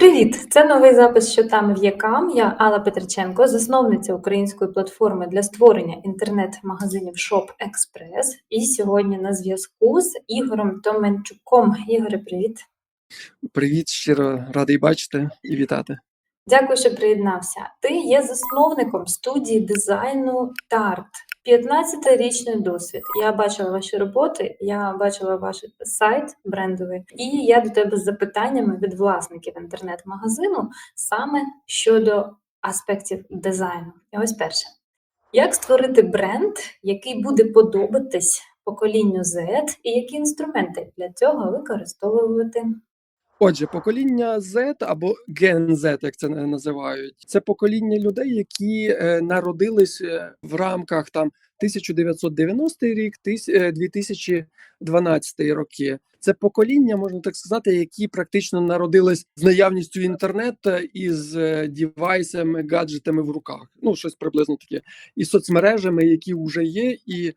Привіт! Це новий запис «Що там в Якам». Я Алла Петриченко, засновниця української платформи для створення інтернет-магазинів Shop Express. І сьогодні на зв'язку з Ігорем Томенчуком. Ігоре, привіт! Привіт, щиро радий бачити і вітати. Дякую, що приєднався. Ти є засновником студії дизайну Тарт. 15-річний досвід. Я бачила ваші роботи, я бачила ваш сайт брендовий, і я до тебе з запитаннями від власників інтернет-магазину саме щодо аспектів дизайну. І ось перше: як створити бренд, який буде подобатись поколінню Z, і які інструменти для цього використовувати? Отже, покоління Z або Gen Z, як це називають, це покоління людей, які е, народились е, в рамках там 1990 рік, тис- е, 2012 роки. Це покоління, можна так сказати, які практично народились з наявністю інтернету і з е, дівайсами, гаджетами в руках. Ну, щось приблизно таке, і соцмережами, які вже є, і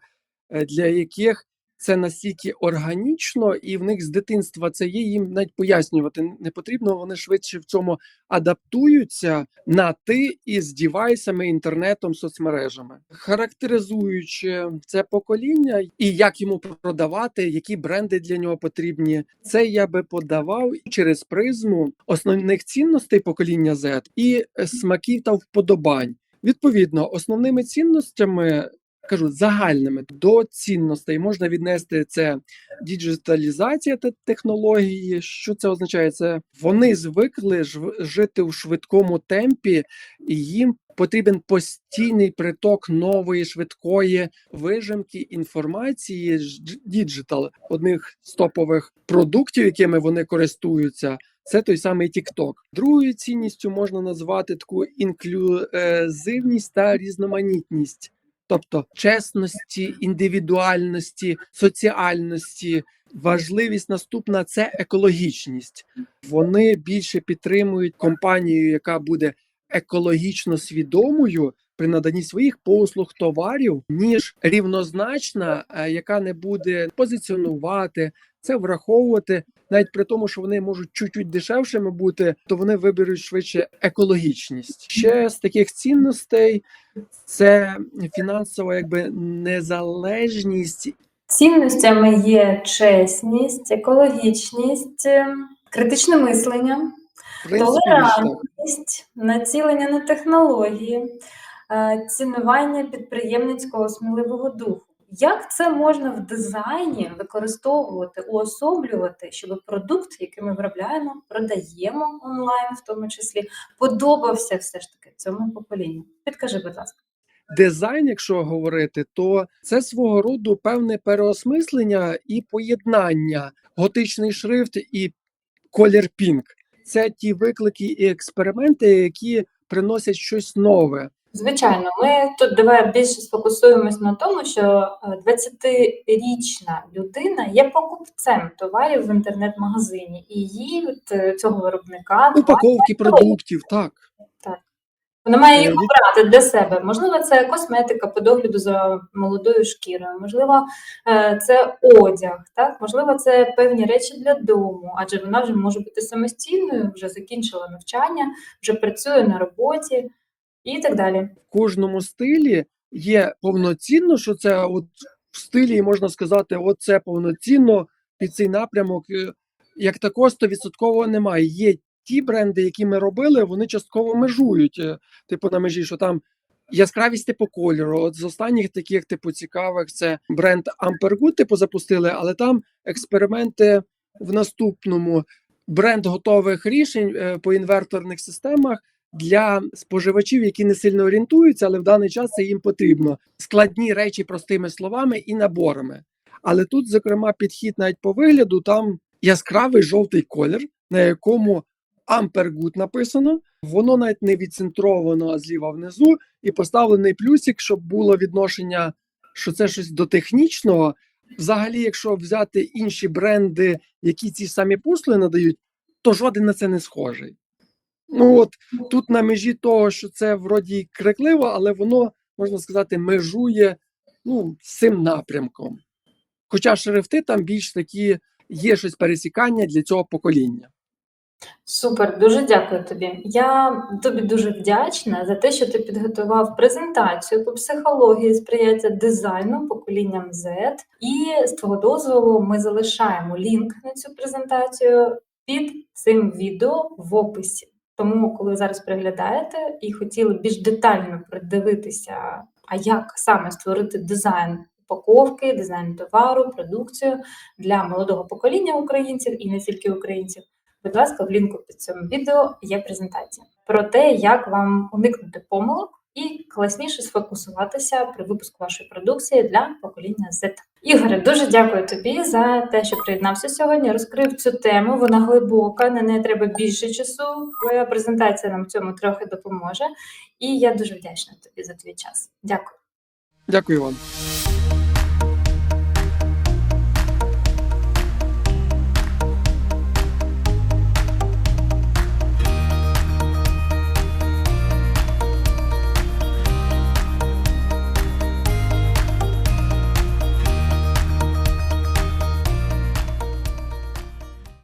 е, для яких це настільки органічно, і в них з дитинства це є. Їм навіть пояснювати не потрібно. Вони швидше в цьому адаптуються на ти із дівайсами, інтернетом, соцмережами, характеризуючи це покоління і як йому продавати, які бренди для нього потрібні. Це я би подавав через призму основних цінностей покоління Z і е, смаків та вподобань. Відповідно, основними цінностями кажу загальними до цінностей можна віднести це діджиталізація та технології. Що це означає? Це вони звикли жити у швидкому темпі, і їм потрібен постійний приток нової швидкої вижимки інформації. Діджитал одних з топових продуктів, якими вони користуються. Це той самий TikTok. Другою цінністю можна назвати таку інклюзивність та різноманітність тобто чесності, індивідуальності, соціальності. Важливість наступна це екологічність. Вони більше підтримують компанію, яка буде екологічно свідомою при наданні своїх послуг, товарів, ніж рівнозначна, е, яка не буде позиціонувати це, враховувати, навіть при тому, що вони можуть чуть-чуть дешевшими бути, то вони виберуть швидше екологічність. Ще з таких цінностей це фінансова якби незалежність. Цінностями є чесність, екологічність, ем, критичне мислення. Толерантність, націлення на технології, е, цінування підприємницького сміливого духу. Як це можна в дизайні використовувати, уособлювати, щоб продукт, який ми виробляємо, продаємо онлайн, в тому числі, подобався все ж таки цьому поколінню? Підкажи, будь ласка. Дизайн, якщо говорити, то це свого роду певне переосмислення і поєднання готичний шрифт і колір пінк. Це ті виклики і експерименти, які приносять щось нове. Звичайно, ми тут давай більше сфокусуємось на тому, що е, 20-річна людина є покупцем товарів в інтернет-магазині, і їй від е, цього виробника Упаковки продуктів, так. вона має їх Е, обрати для себе. Можливо, це косметика по догляду за молодою шкірою, можливо, е, це одяг, так? можливо, це певні речі для дому, адже вона вже може бути самостійною, вже закінчила навчання, вже працює на роботі і так далі. В кожному стилі є повноцінно, що це от в стилі можна сказати, от це повноцінно під цей напрямок. е, Як такого 100% немає. Є ті бренди, які ми робили, вони частково межують. е, Типу на межі, що там яскравість типу кольору. От з останніх таких, типу, цікавих, це бренд Ampergood, типу, запустили, але там експерименти в наступному. Бренд готових рішень е, по інверторних системах для споживачів, які не сильно орієнтуються, але в даний час це їм потрібно. Складні речі простими словами і наборами. Але тут, зокрема, підхід навіть по вигляду, там яскравий жовтий колір, на якому Ampergood написано. Воно навіть не відцентровано зліва внизу, і поставлений плюсик, щоб було відношення, що це щось до технічного. Взагалі, якщо взяти інші бренди, які ці самі послуги надають, то жоден на це не схожий. Ну от тут на межі того, що це вроді крикливо, але воно, можна сказати, межує ну, з цим напрямком. Хоча шрифти там більш такі є щось пересікання для цього покоління. Супер, дуже дякую тобі. Я тобі дуже вдячна за те, що ти підготував презентацію по психології сприяття дизайну поколінням Z. І з твого дозволу ми залишаємо лінк на цю презентацію під цим відео в описі. Тому, коли ви зараз переглядаєте і хотіли більш детально придивитися, а як саме створити дизайн упаковки, дизайн товару, продукцію для молодого покоління українців і не тільки українців. Будь ласка, в лінку під цим відео є презентація про те, як вам уникнути помилок і класніше сфокусуватися при випуску вашої продукції для покоління Z. Ігоре, дуже дякую тобі за те, що приєднався сьогодні. Розкрив цю тему. Вона глибока, на неї треба більше часу. Твоя презентація нам цьому трохи допоможе. І я дуже вдячна тобі за твій час. Дякую. Дякую вам.